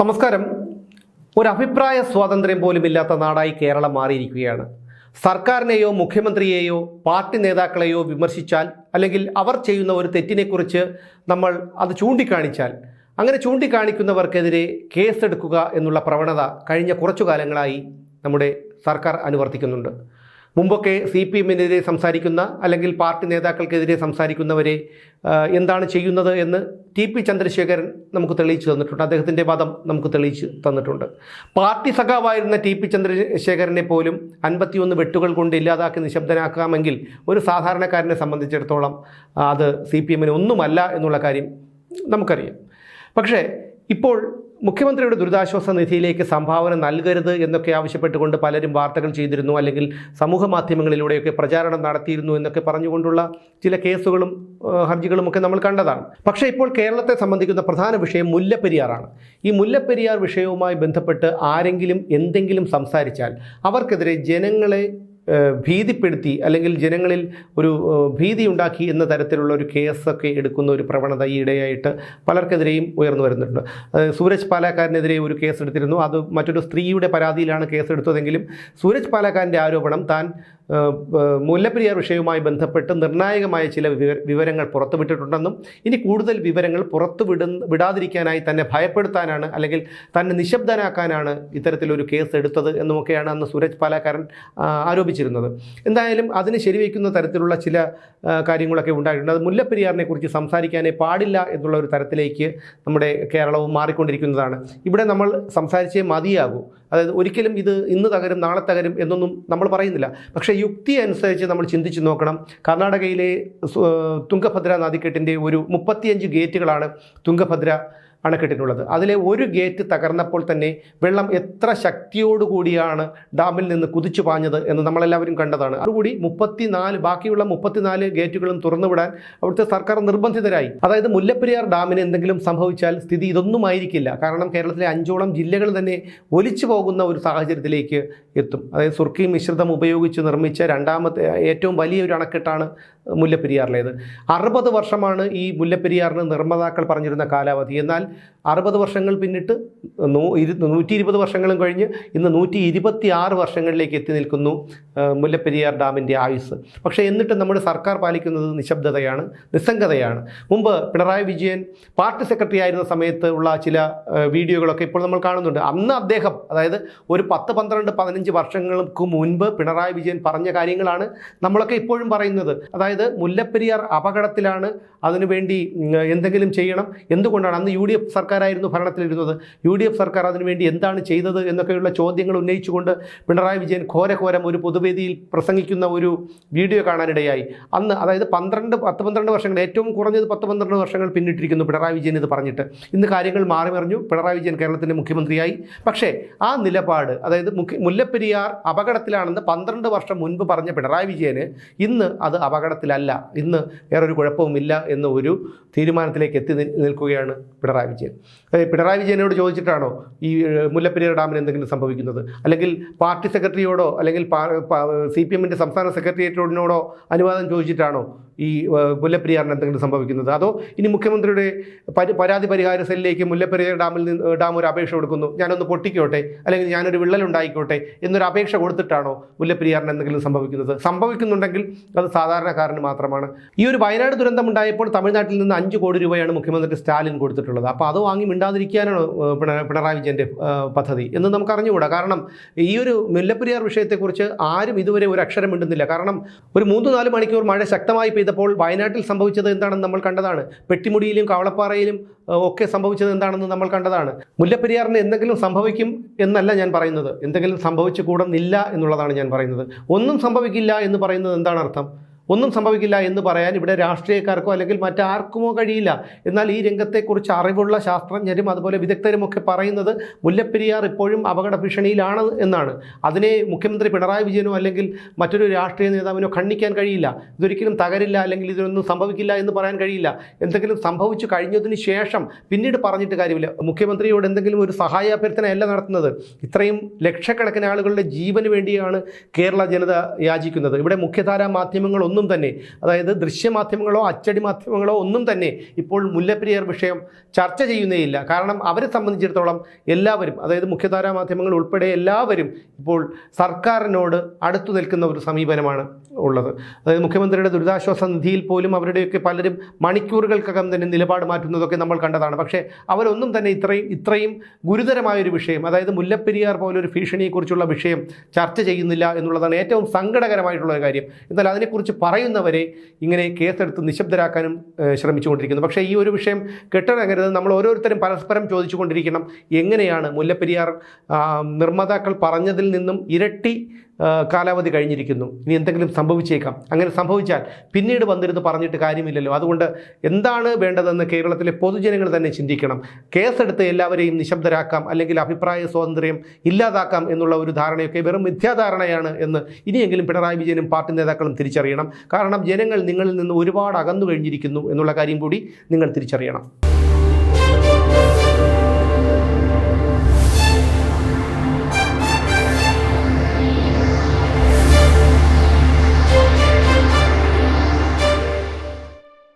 നമസ്കാരം. ഒരു അഭിപ്രായ സ്വാതന്ത്ര്യം പോലും ഇല്ലാത്ത നാടായി കേരളം മാറിയിരിക്കുകയാണ്. സർക്കാരിനെയോ മുഖ്യമന്ത്രിയെയോ പാർട്ടി നേതാക്കളെയോ വിമർശിച്ചാൽ അല്ലെങ്കിൽ അവർ ചെയ്യുന്ന ഒരു തെറ്റിനെക്കുറിച്ച് നമ്മൾ അത് ചൂണ്ടിക്കാണിച്ചാൽ അങ്ങനെ ചൂണ്ടിക്കാണിക്കുന്നവർക്കെതിരെ കേസെടുക്കുക എന്നുള്ള പ്രവണത കഴിഞ്ഞ കുറച്ചു കാലങ്ങളായി നമ്മുടെ സർക്കാർ അനുവർത്തിക്കുന്നുണ്ട്. മുമ്പൊക്കെ സി പി എമ്മിനെതിരെ സംസാരിക്കുന്ന അല്ലെങ്കിൽ പാർട്ടി നേതാക്കൾക്കെതിരെ സംസാരിക്കുന്നവരെ എന്താണ് ചെയ്യുന്നത് എന്ന് ടി പി ചന്ദ്രശേഖരൻ നമുക്ക് തെളിയിച്ചു തന്നിട്ടുണ്ട്. അദ്ദേഹത്തിന്റെ വാദം നമുക്ക് തെളിയിച്ചു തന്നിട്ടുണ്ട്. പാർട്ടി സഖാവായിരുന്ന ടി പി ചന്ദ്രശേഖരനെ പോലും അൻപത്തിയൊന്ന് വെട്ടുകൾ കൊണ്ട് ഇല്ലാതാക്കി നിശബ്ദനാക്കാമെങ്കിൽ ഒരു സാധാരണക്കാരനെ സംബന്ധിച്ചിടത്തോളം അത് സി പി എമ്മിന് ഒന്നുമല്ല എന്നുള്ള കാര്യം നമുക്കറിയാം. പക്ഷേ ഇപ്പോൾ മുഖ്യമന്ത്രിയുടെ ദുരിതാശ്വാസ നിധിയിലേക്ക് സംഭാവന നൽകരുത് എന്നൊക്കെ ആവശ്യപ്പെട്ടുകൊണ്ട് പലരും വാർത്തകൾ ചെയ്തിരുന്നു അല്ലെങ്കിൽ സമൂഹ മാധ്യമങ്ങളിലൂടെയൊക്കെ പ്രചാരണം നടത്തിയിരുന്നു എന്നൊക്കെ പറഞ്ഞുകൊണ്ടുള്ള ചില കേസുകളും ഹർജികളും ഒക്കെ നമ്മൾ കണ്ടതാണ്. പക്ഷേ ഇപ്പോൾ കേരളത്തെ സംബന്ധിക്കുന്ന പ്രധാന വിഷയം മുല്ലപ്പെരിയാറാണ്. ഈ മുല്ലപ്പെരിയാർ വിഷയവുമായി ബന്ധപ്പെട്ട് ആരെങ്കിലും എന്തെങ്കിലും സംസാരിച്ചാൽ അവർക്കെതിരെ ജനങ്ങളെ ഭീതിപ്പെടുത്തി അല്ലെങ്കിൽ ജനങ്ങളിൽ ഒരു ഭീതി ഉണ്ടാക്കി എന്ന തരത്തിലുള്ള ഒരു കേസൊക്കെ എടുക്കുന്ന ഒരു പ്രവണത ഈ ഇടയായിട്ട് പലർക്കെതിരെയും ഉയർന്നു വരുന്നുണ്ട്. സൂരജ് പാലാക്കാരനെതിരെ ഒരു കേസ് എടുത്തിരുന്നു അത് മറ്റൊരു സ്ത്രീയുടെ പരാതിയിലാണ് കേസെടുത്തതെങ്കിലും സൂരജ് പാലാക്കാരന്റെ ആരോപണം താൻ മുല്ലപ്പെരിയാർ വിഷയവുമായി ബന്ധപ്പെട്ട് നിർണായകമായ ചില വിവരങ്ങൾ പുറത്തുവിട്ടിട്ടുണ്ടെന്നും ഇനി കൂടുതൽ വിവരങ്ങൾ പുറത്തു വിട വിടാതിരിക്കാനായി തന്നെ ഭയപ്പെടുത്താനാണ് അല്ലെങ്കിൽ തന്നെ നിശബ്ദനാക്കാനാണ് ഇത്തരത്തിലൊരു കേസ് എടുത്തത് എന്നുമൊക്കെയാണ് അന്ന് സൂരജ് പാലാക്കാരൻ ആരോപിച്ചിരുന്നത്. എന്തായാലും അതിന് ശരിവയ്ക്കുന്ന തരത്തിലുള്ള ചില കാര്യങ്ങളൊക്കെ ഉണ്ടായിട്ടുണ്ട്. അത് മുല്ലപ്പെരിയാറിനെ കുറിച്ച് സംസാരിക്കാനേ പാടില്ല എന്നുള്ള ഒരു തരത്തിലേക്ക് നമ്മുടെ കേരളവും മാറിക്കൊണ്ടിരിക്കുന്നതാണ്. ഇവിടെ നമ്മൾ സംസാരിച്ചേ മതിയാകൂ. അതായത് ഒരിക്കലും ഇത് ഇന്ന് തകരും നാളെ തകരും എന്നൊന്നും നമ്മൾ പറയുന്നില്ല. പക്ഷേ യുക്തി അനുസരിച്ച് നമ്മൾ ചിന്തിച്ച് നോക്കണം. കർണാടകയിലെ തുങ്കഭദ്ര നദിക്കെട്ടിന്റെ ഒരു മുപ്പത്തിയഞ്ച് ഗേറ്റുകളാണ് തുംഗഭദ്ര അണക്കെട്ടിനുള്ളത്. അതിലെ ഒരു ഗേറ്റ് തകർന്നപ്പോൾ തന്നെ വെള്ളം എത്ര ശക്തിയോടുകൂടിയാണ് ഡാമിൽ നിന്ന് കുതിച്ചു പാഞ്ഞത് എന്ന് നമ്മളെല്ലാവരും കണ്ടതാണ്. അതുകൂടി മുപ്പത്തിനാല് ബാക്കിയുള്ള മുപ്പത്തിനാല് ഗേറ്റുകളും തുറന്നുവിടാൻ അവിടുത്തെ സർക്കാർ നിർബന്ധിതരായി. അതായത് മുല്ലപ്പെരിയാർ ഡാമിന് എന്തെങ്കിലും സംഭവിച്ചാൽ സ്ഥിതി ഇതൊന്നും ആയിരിക്കില്ല. കാരണം കേരളത്തിലെ അഞ്ചോളം ജില്ലകൾ തന്നെ ഒലിച്ചു പോകുന്ന ഒരു സാഹചര്യത്തിലേക്ക് എത്തും. അതായത് സുർക്കി മിശ്രിതം ഉപയോഗിച്ച് നിർമ്മിച്ച രണ്ടാമത്തെ ഏറ്റവും വലിയൊരു അണക്കെട്ടാണ് മുല്ലപ്പെരിയാറിലേത്. അറുപത് വർഷമാണ് ഈ മുല്ലപ്പെരിയാറിന് നിർമ്മാതാക്കൾ പറഞ്ഞിരുന്ന കാലാവധി. എന്നാൽ അറുപത് വർഷങ്ങൾ പിന്നിട്ട് നൂ ഇരു നൂറ്റി ഇരുപത് വർഷങ്ങളും കഴിഞ്ഞ് ഇന്ന് നൂറ്റി ഇരുപത്തി ആറ് വർഷങ്ങളിലേക്ക് എത്തി നിൽക്കുന്നു മുല്ലപ്പെരിയാർ ഡാമിന്റെ ആയുസ് പക്ഷേ എന്നിട്ട് നമ്മുടെ സർക്കാർ പാലിക്കുന്നത് നിശബ്ദതയാണ് നിസ്സംഗതയാണ്. മുമ്പ് പിണറായി വിജയൻ പാർട്ടി സെക്രട്ടറി ആയിരുന്ന സമയത്ത് ഉള്ള ചില വീഡിയോകളൊക്കെ ഇപ്പോൾ നമ്മൾ കാണുന്നുണ്ട്. അന്ന് അദ്ദേഹം അതായത് ഒരു പത്ത് പന്ത്രണ്ട് പതിനഞ്ച് വർഷങ്ങൾക്ക് മുൻപ് പിണറായി വിജയൻ പറഞ്ഞ കാര്യങ്ങളാണ് നമ്മളൊക്കെ ഇപ്പോഴും പറയുന്നത്. അതായത് മുല്ലപ്പെരിയാർ അപകടത്തിലാണ് അതിനുവേണ്ടി എന്തെങ്കിലും ചെയ്യണം. എന്തുകൊണ്ടാണ്? അന്ന് യു ഡി എഫ് സർക്കാരായിരുന്നു ഭരണത്തിലിരുന്നത്. യു ഡി എഫ് സർക്കാർ അതിനുവേണ്ടി എന്താണ് ചെയ്തത് എന്നൊക്കെയുള്ള ചോദ്യങ്ങൾ ഉന്നയിച്ചുകൊണ്ട് പിണറായി വിജയൻ ഘോരഘോരം ഒരു പൊതുവേദിയിൽ പ്രസംഗിക്കുന്ന ഒരു വീഡിയോ കാണാനിടയായി. അന്ന് അതായത് പന്ത്രണ്ട് പത്ത് പന്ത്രണ്ട് വർഷങ്ങൾ ഏറ്റവും കുറഞ്ഞത് പത്ത് പന്ത്രണ്ട് വർഷങ്ങൾ പിന്നിട്ടിരിക്കുന്നു പിണറായി വിജയൻ ഇത് പറഞ്ഞിട്ട്. ഇന്ന് കാര്യങ്ങൾ മാറി മറിഞ്ഞു. പിണറായി വിജയൻ കേരളത്തിന്റെ മുഖ്യമന്ത്രിയായി. പക്ഷേ ആ നിലപാട് അതായത് മുല്ലപ്പെരിയാർ അപകടത്തിലാണെന്ന് പന്ത്രണ്ട് വർഷം മുൻപ് പറഞ്ഞ പിണറായി വിജയന് ഇന്ന് അത് അപകടത്തിലല്ല ഇന്ന് വേറൊരു കുഴപ്പവുമില്ല എന്ന ഒരു തീരുമാനത്തിലേക്ക് എത്തി നിൽക്കുകയാണ് പിണറായി വിജയൻ. പിണറായി വിജയനോട് ചോദിച്ചിട്ടാണോ ഈ മുല്ലപ്പെരിയാർ ഡാമിന് എന്തെങ്കിലും സംഭവിക്കുന്നത്? അല്ലെങ്കിൽ പാർട്ടി സെക്രട്ടറിയോടോ അല്ലെങ്കിൽ സി പി എമ്മിന്റെ സംസ്ഥാന സെക്രട്ടേറിയറ്റിനോടോ അനുവാദം ചോദിച്ചിട്ടാണോ ഈ മുല്ലപ്പെരിയാറിന് എന്തെങ്കിലും സംഭവിക്കുന്നത്. അതോ ഇനി മുഖ്യമന്ത്രിയുടെ പരി പരാതി പരിഹാര സെല്ലിലേക്ക് മുല്ലപ്പെരിയാർ ഡാമിൽ നിന്ന് ഡാം ഒരു അപേക്ഷ കൊടുക്കുന്നു. ഞാനൊന്ന് പൊട്ടിക്കോട്ടെ? അല്ലെങ്കിൽ ഞാനൊരു വിള്ളലുണ്ടായിക്കോട്ടെ? എന്നൊരു അപേക്ഷ കൊടുത്തിട്ടാണോ മുല്ലപ്പെരിയാറിന് എന്തെങ്കിലും സംഭവിക്കുന്നത്? സംഭവിക്കുന്നുണ്ടെങ്കിൽ അത് സാധാരണക്കാരന് മാത്രമാണ്. ഈ ഒരു വയനാട് ദുരന്തം ഉണ്ടായപ്പോൾ തമിഴ്നാട്ടിൽ നിന്ന് അഞ്ച് കോടി രൂപയാണ് മുഖ്യമന്ത്രി സ്റ്റാലിൻ കൊടുത്തിട്ടുള്ളത്. അപ്പോൾ അത് വാങ്ങി മിണ്ടാതിരിക്കാനാണ് പിണറായി വിജയന്റെ പദ്ധതി? എന്ന് നമുക്ക് അറിഞ്ഞുകൂടാ കാരണം ഈ ഒരു മുല്ലപ്പെരിയാർ വിഷയത്തെക്കുറിച്ച് ആരും ഇതുവരെ ഒരു അക്ഷരം മിണ്ടുന്നില്ല കാരണം ഒരു മൂന്ന് നാല് മണിക്കൂർ മഴ ശക്തമായി പെയ്തപ്പോൾ വയനാട്ടിൽ സംഭവിച്ചത് എന്താണെന്ന് നമ്മൾ കണ്ടതാണ്. പെട്ടിമുടിയിലും കവളപ്പാറയിലും ഒക്കെ സംഭവിച്ചത് എന്താണെന്ന് നമ്മൾ കണ്ടതാണ്. മുല്ലപ്പെരിയാറിന് എന്തെങ്കിലും സംഭവിക്കും എന്നല്ല ഞാൻ പറയുന്നത്. എന്തെങ്കിലും സംഭവിച്ചു കൂടുന്നില്ല എന്നുള്ളതാണ് ഞാൻ പറയുന്നത്. ഒന്നും സംഭവിക്കില്ല എന്ന് പറയുന്നത് എന്താണ് അർത്ഥം? ഒന്നും സംഭവിക്കില്ല എന്ന് പറയാൻ ഇവിടെ രാഷ്ട്രീയക്കാർക്കോ അല്ലെങ്കിൽ മറ്റാർക്കുമോ കഴിയില്ല. എന്നാൽ ഈ രംഗത്തെക്കുറിച്ച് അറിവുള്ള ശാസ്ത്രജ്ഞരും അതുപോലെ വിദഗ്ധരുമൊക്കെ പറയുന്നത് മുല്ലപ്പെരിയാർ ഇപ്പോഴും അപകട ഭീഷണിയിലാണ് എന്നാണ്. അതിനെ മുഖ്യമന്ത്രി പിണറായി വിജയനോ അല്ലെങ്കിൽ മറ്റൊരു രാഷ്ട്രീയ നേതാവിനോ ഖണ്ഡിക്കാൻ കഴിയില്ല. ഇതൊരിക്കലും തകരില്ല അല്ലെങ്കിൽ ഇതിനൊന്നും സംഭവിക്കില്ല എന്ന് പറയാൻ കഴിയില്ല. എന്തെങ്കിലും സംഭവിച്ചു കഴിഞ്ഞതിന് ശേഷം പിന്നീട് പറഞ്ഞിട്ട് കാര്യമില്ല. മുഖ്യമന്ത്രിയോട് എന്തെങ്കിലും ഒരു സഹായാഭ്യർത്ഥനയല്ല നടത്തുന്നത്. ഇത്രയും ലക്ഷക്കണക്കിന് ആളുകളുടെ ജീവന് വേണ്ടിയാണ് കേരള ജനത യാചിക്കുന്നത്. ഇവിടെ മുഖ്യധാരാ മാധ്യമങ്ങൾ ഒന്നും തന്നെ അതായത് ദൃശ്യമാധ്യമങ്ങളോ അച്ചടി മാധ്യമങ്ങളോ ഒന്നും തന്നെ ഇപ്പോൾ മുല്ലപ്പെരിയാർ വിഷയം ചർച്ച ചെയ്യുന്നേയില്ല. കാരണം അവരെ സംബന്ധിച്ചിടത്തോളം എല്ലാവരും അതായത് മുഖ്യധാരാ മാധ്യമങ്ങൾ ഉൾപ്പെടെ എല്ലാവരും ഇപ്പോൾ സർക്കാരിനോട് അടുത്തു നിൽക്കുന്ന ഒരു സമീപനമാണ് ഉള്ളത്. അതായത് മുഖ്യമന്ത്രിയുടെ ദുരിതാശ്വാസ നിധിയിൽ പോലും അവരുടെയൊക്കെ പലരും മണിക്കൂറുകൾക്കകം തന്നെ നിലപാട് മാറ്റുന്നതൊക്കെ നമ്മൾ കണ്ടതാണ്. പക്ഷേ അവരൊന്നും തന്നെ ഇത്രയും ഇത്രയും ഗുരുതരമായൊരു വിഷയം അതായത് മുല്ലപ്പെരിയാർ പോലൊരു ഭീഷണിയെക്കുറിച്ചുള്ള വിഷയം ചർച്ച ചെയ്യുന്നില്ല എന്നുള്ളതാണ് ഏറ്റവും സങ്കടകരമായിട്ടുള്ള ഒരു കാര്യം. എന്നാൽ അതിനെക്കുറിച്ച് പറയുന്നവരെ ഇങ്ങനെ കേസെടുത്ത് നിശബ്ദരാക്കാനും ശ്രമിച്ചുകൊണ്ടിരിക്കുന്നു. പക്ഷേ ഈ ഒരു വിഷയം കെട്ടിടങ്ങരുത്. നമ്മൾ ഓരോരുത്തരും പരസ്പരം ചോദിച്ചുകൊണ്ടിരിക്കണം എങ്ങനെയാണ് മുല്ലപ്പെരിയാർ നിർമ്മാതാക്കൾ പറഞ്ഞതിൽ നിന്നും ഇരട്ടി കാലാവധി കഴിഞ്ഞിരിക്കുന്നു. ഇനി എന്തെങ്കിലും സംഭവിച്ചേക്കാം. അങ്ങനെ സംഭവിച്ചാൽ പിന്നീട് വന്നിരുന്ന് പറഞ്ഞിട്ട് കാര്യമില്ലല്ലോ. അതുകൊണ്ട് എന്താണ് വേണ്ടതെന്ന് കേരളത്തിലെ പൊതുജനങ്ങൾ തന്നെ ചിന്തിക്കണം. കേസെടുത്ത് എല്ലാവരെയും നിശബ്ദരാക്കാം അല്ലെങ്കിൽ അഭിപ്രായ സ്വാതന്ത്ര്യം ഇല്ലാതാക്കാം എന്നുള്ള ഒരു ധാരണയൊക്കെ വെറും മിഥ്യാധാരണയാണ് എന്ന് ഇനിയെങ്കിലും പിണറായി വിജയനും പാർട്ടി നേതാക്കളും തിരിച്ചറിയണം. കാരണം ജനങ്ങൾ നിങ്ങളിൽ നിന്ന് ഒരുപാട് അകന്നു കഴിഞ്ഞിരിക്കുന്നു എന്നുള്ള കാര്യം കൂടി നിങ്ങൾ തിരിച്ചറിയണം.